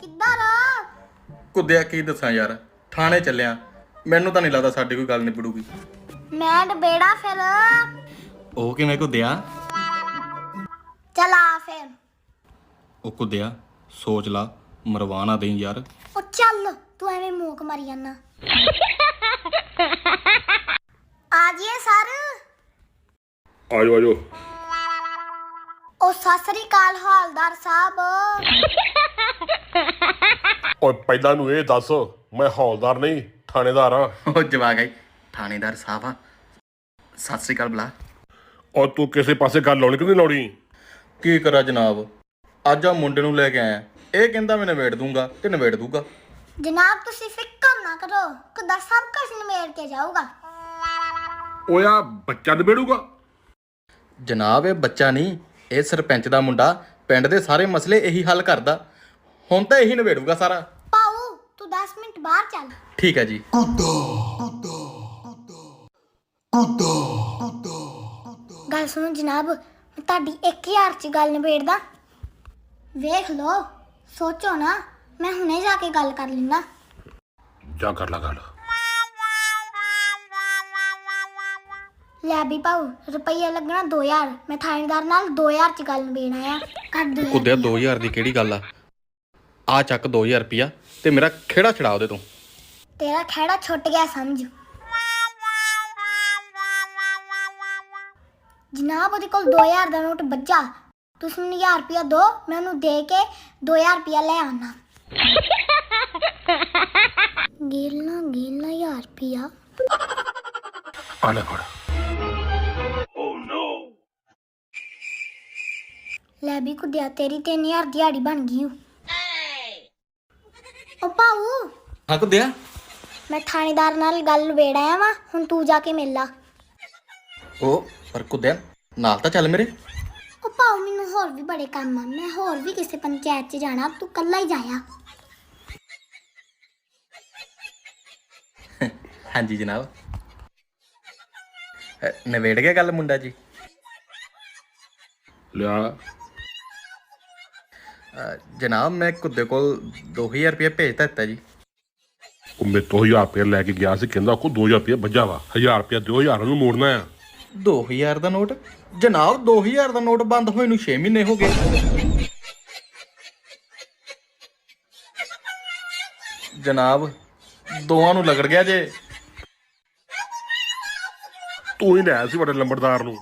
ਕਿੱਧਰ ਕੁੱਦਿਆ ਕੀ ਦੱਸਾਂ ਯਾਰ ਥਾਣੇ ਚੱਲਿਆ। ਮੈਨੂੰ ਤਾਂ ਨਹੀਂ ਲੱਗਦਾ ਸਾਡੀ ਕੋਈ ਗੱਲ ਨਿਬੜੂਗੀ। ਮੈਂ ਡਬੇੜਾ ਫਿਰ। ਉਹ ਕਿਵੇਂ ਕੁੱਦਿਆ? ਚਲਾ ਫਿਰ। ਉਹ ਕੁੱਦਿਆ ਸੋਚ ਲਾ ਮਰਵਾਣਾ ਦੇਈ ਯਾਰ। ਉਹ ਚੱਲ ਤੂੰ ਐਵੇਂ ਮੂਕ ਮਾਰੀ ਜਾਨਾ। ਆ ਜੀਏ ਸਰ। ਆਜੋ ਆਜੋ। ਉਹ ਸਤਿ ਸ੍ਰੀ ਅਕਾਲ ਹੌਲਦਾਰ ਸਾਹਿਬ। ਓਏ ਪਹਿਲਾਂ ਨੂੰ ਇਹ ਦੱਸ ਮੈਂ ਹੌਲਦਾਰ ਨਹੀਂ ਥਾਣੇਦਾਰ ਆ ਉਹ ਜਵਾਗ ਆਈ ਥਾਣੇਦਾਰ ਸਾਹਿਬ ਆ। ਸਤਿ ਸ੍ਰੀ ਅਕਾਲ ਬਲਾ। ਔਰ ਤੂੰ ਕਿਸੇ ਪਾਸੇ ਗੱਲ ਲਾਉਣੀ ਕਿ ਨਹੀਂ ਲਾਉਣੀ? ਕੀ ਕਰਾਂ ਜਨਾਬ? ਅੱਜ ਆ ਮੁੰਡੇ ਨੂੰ ਲੈ ਕੇ ਆਇਆ। ਇਹ ਕਹਿੰਦਾ ਮੈਂ ਨਵੇੜ ਦੂੰਗਾ ਤੇ ਨਵੇੜ ਦੂੰਗਾ। ਜਨਾਬ ਤੁਸੀਂ ਫਿਕਰ ਨਾ ਕਰੋ। ਖੁਦਾ ਸਭ ਕੁਝ ਨਿਮੇੜ ਕੇ ਜਾਊਗਾ। ਓਏ ਆ ਬੱਚਾ ਨਿਬੇੜੂਗਾ? ਜਨਾਬ ਇਹ ਬੱਚਾ ਨਹੀਂ ਇਹ ਸਰਪੰਚ ਦਾ ਮੁੰਡਾ। ਪਿੰਡ ਦੇ ਸਾਰੇ ਮਸਲੇ ਇਹੀ ਹੱਲ ਕਰਦਾ। ਹੁਣ ਤਾਂ ਇਹੀ ਨਵੇੜੂਗਾ ਸਾਰਾ। 10 ਮਿੰਟ ਬਾਹਰ ਚੱਲ। ਠੀਕ ਹੈ ਜੀ। ਗੱਲ ਸੁਣੋ ਜਨਾਬ ਮੈਂ ਤੁਹਾਡੀ 1000 ਚ ਗੱਲ ਨਿਬੇੜਦਾ। ਵੇਖ ਲਓ ਸੋਚੋ ਨਾ ਮੈਂ ਹੁਣੇ ਜਾ ਕੇ ਗੱਲ ਕਰ ਲੈਣਾ ਜਾ ਕਰ ਲਾ ਗੱਲ। ਲੈ ਵੀ ਪਾਉ ਰੁਪਈਆ ਲੱਗਣਾ 2000 ਮੈਂ ਥਾਣੇਦਾਰ ਨਾਲ 2000 ਚ ਗੱਲ ਨਿਬੇੜਨਾ ਆ। ਕੱਢ ਦੋ ਕੁੱਦਿਆ 2000 ਦੀ ਕਿਹੜੀ ਗੱਲ ਆ? ਆ ਚੱਕ 2000 ਰੁਪਿਆ ਤੇ ਮੇਰਾ ਖੇੜਾ ਛੜਾ ਉਹਦੇ ਤੋਂ। ਤੇਰਾ ਖਹਿੜਾ ਛੁੱਟ ਗਿਆ ਸਮਝ। ਜਨਾਬ ਉਹਦੇ ਕੋਲ 2000 ਦਾ ਨੋਟ ਬੱਜਾ ਤੁਸੀਂ ਮੈਨੂੰ 1000 ਰੁਪਇਆ ਦਿਓ ਮੈਂ ਉਹਨੂੰ ਦੇ ਕੇ 2000 ਰੁਪਇਆ ਲੈ ਆਉਣਾ ਗੇਲਾ ਗੇਲਾ 1000 ਰੁਪਇਆ ਆ ਲੈ ਫੜ। ਲੈ ਵੀ ਕੁਦਿਆ ਤੇਰੀ 3000 ਦਿਹਾੜੀ ਬਣ ਗਈ ਓ। ਓ ਪਾਉ ਹਾਂ ਕੁੱਦਿਆ। ਮੈਂ ਥਾਣੇਦਾਰ ਨਾਲ ਗੱਲ ਵੇੜ ਆਇਆ ਵਾਂ ਹੁਣ ਤੂੰ ਜਾ ਕੇ ਮਿਲ ਲਾ। ਉਹ ਪਰ ਕੁੱਦਿਆ ਨਾਲ ਤਾਂ ਚੱਲ ਮੇਰੇ। ਉਹ ਪਾਉ ਮੈਨੂੰ ਹੋਰ ਵੀ ਬੜੇ ਕੰਮ ਆ ਮੈਂ ਹੋਰ ਵੀ ਕਿਸੇ ਪੰਚਾਇਤ 'ਚ ਜਾਣਾ ਤੂੰ ਕੱਲਾ ਹੀ ਜਾਇਆ। ਹਾਂਜੀ ਜਨਾਬ। ਨਵੇੜ ਗਿਆ ਗੱਲ ਮੁੰਡਾ ਜੀ? ਲਿਆ। ਜਨਾਬ ਮੈਂ ਕੁੱਦੇ ਕੋਲ 2000 ਰੁਪਏ ਭੇਜ ਦਿੱਤਾ ਜੀ। ਉਹ ਮੇਰੇ ਤੋਂ 1000 ਰੁਪਏ ਲੈ ਕੇ ਗਿਆ ਸੀ ਕਹਿੰਦਾ ਕੋ 2000 ਰੁਪਏ ਵੱਜਾ ਵਾ। 1000 ਰੁਪਏ ਦਿਓ 1000 ਨੂੰ ਮੋੜਨਾ ਆ। 2000 ਦਾ ਨੋਟ? ਜਨਾਬ 2000 ਦਾ ਨੋਟ ਬੰਦ ਹੋਏ ਨੂੰ 6 ਮਹੀਨੇ ਹੋ ਗਏ। ਜਨਾਬ ਦੋਵਾਂ ਨੂੰ ਲਗੜ ਗਿਆ ਜੇ। ਤੂੰ ਹੀ ਲੈ ਸੀ ਵੱਡੇ ਲੰਬੜਦਾਰ ਨੂੰ।